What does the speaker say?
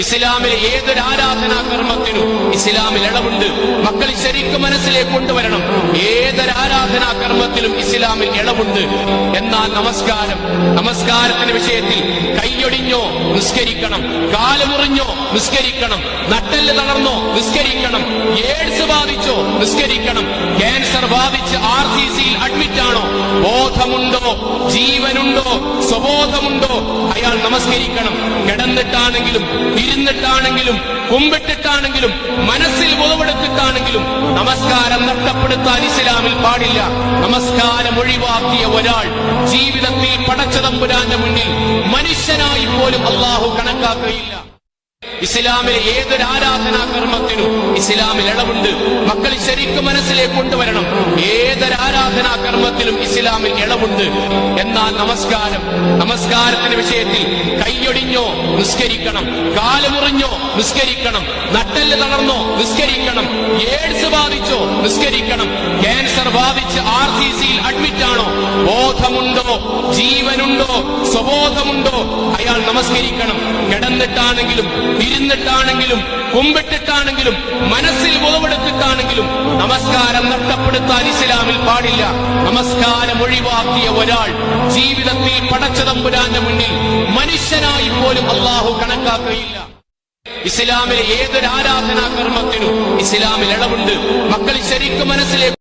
ഇസ്ലാമിലെ ഏതൊരു ആരാധനാ കർമ്മത്തിനും ഇസ്ലാമിൽ ഇളവുണ്ട് മക്കൾ ശരിക്കും മനസ്സിലേക്ക് കൊണ്ടുവരണം. ഏതൊരു ആരാധനാ കർമ്മത്തിലും ഇസ്ലാമിൽ ഇളവുണ്ട് എന്നാൽ നമസ്കാരം നമസ്കാരത്തിന്റെ വിഷയത്തിൽ കൈയൊടിഞ്ഞോ നിസ്കരിക്കണം. കാലുമുറിഞ്ഞോ നിസ്കരിക്കണം. നട്ടൽ തളർന്നോ നിസ്കരിക്കണം. എയ്ഡ്സ് ബാധിച്ചോ നിസ്കരിക്കണം. ക്യാൻസർ ബാധിച്ച് ആർ സി സിയിൽ അഡ്മിറ്റ് ആണോ ബോധമുണ്ടോ? ജീവനുണ്ടോ? സ്വബോധമുണ്ടോ? അയാൾ നമസ്കരിക്കണം. കിടന്നിട്ടാണെങ്കിലും ഇരുന്നിട്ടാണെങ്കിലും കുമ്പിട്ടിട്ടാണെങ്കിലും മനസ്സിൽ ബോധമെടുത്തിട്ടാണെങ്കിലും നമസ്കാരം നഷ്ടപ്പെടുത്താൻ ഇസ്ലാമിൽ പാടില്ല. നമസ്കാരം ഒഴിവാക്കിയ ഒരാൾ ജീവിതത്തിൽ പടച്ചതമ്പുരാന്റെ മുന്നിൽ മനുഷ്യനായി പോലും അള്ളാഹു കണക്കാക്കുകയില്ല. ഇസ്ലാമിലെ ഏതൊരു ആരാധനാ കർമ്മത്തിനും ഇസ്ലാമിൽ ഇളവുണ്ട് മക്കൾ ശരിക്കും മനസ്സിലേക്ക് കൊണ്ടുവരണം. ഏതൊരു ആരാധനാ കർമ്മത്തിലും ഇസ്ലാമിൽ ഇളവുണ്ട് എന്നാൽ നമസ്കാരം നമസ്കാരത്തിന്റെ വിഷയത്തിൽ കൈയൊടിഞ്ഞോ നിസ്കരിക്കണം. കാലുമുറിഞ്ഞോ നിസ്കരിക്കണം. നട്ടൽ തളർന്നോ നിസ്കരിക്കണം. എയ്ഡ്സ് ബാധിച്ചോ നിസ്കരിക്കണം. ക്യാൻസർ ബാധിച്ച് ആർ സി സിയിൽ അഡ്മിറ്റ് ആണോ ബോധമുണ്ടോ? ജീവനുണ്ടോ? സ്വബോധമുണ്ടോ? നമസ്കരിക്കണം. കിടന്നിട്ടാണെങ്കിലും ഇരുന്നിട്ടാണെങ്കിലും കുമ്പിട്ടിട്ടാണെങ്കിലും മനസ്സിൽ മുതവെടുത്തിട്ടാണെങ്കിലും നമസ്കാരം നഷ്ടപ്പെടുത്താൻ ഇസ്ലാമിൽ പാടില്ല. നമസ്കാരം ഒഴിവാക്കിയ ഒരാൾ ജീവിതത്തിൽ പടച്ചതമ്പുരാന്റെ മുന്നിൽ മനുഷ്യനായി പോലും അള്ളാഹു കണക്കാക്കുകയില്ല. ഇസ്ലാമിലെ ഏതൊരു ആരാധനാ കർമ്മത്തിനും ഇസ്ലാമിൽ ഇളവുണ്ട്. മക്കൾ ശരിക്കും മനസ്സിലേക്ക്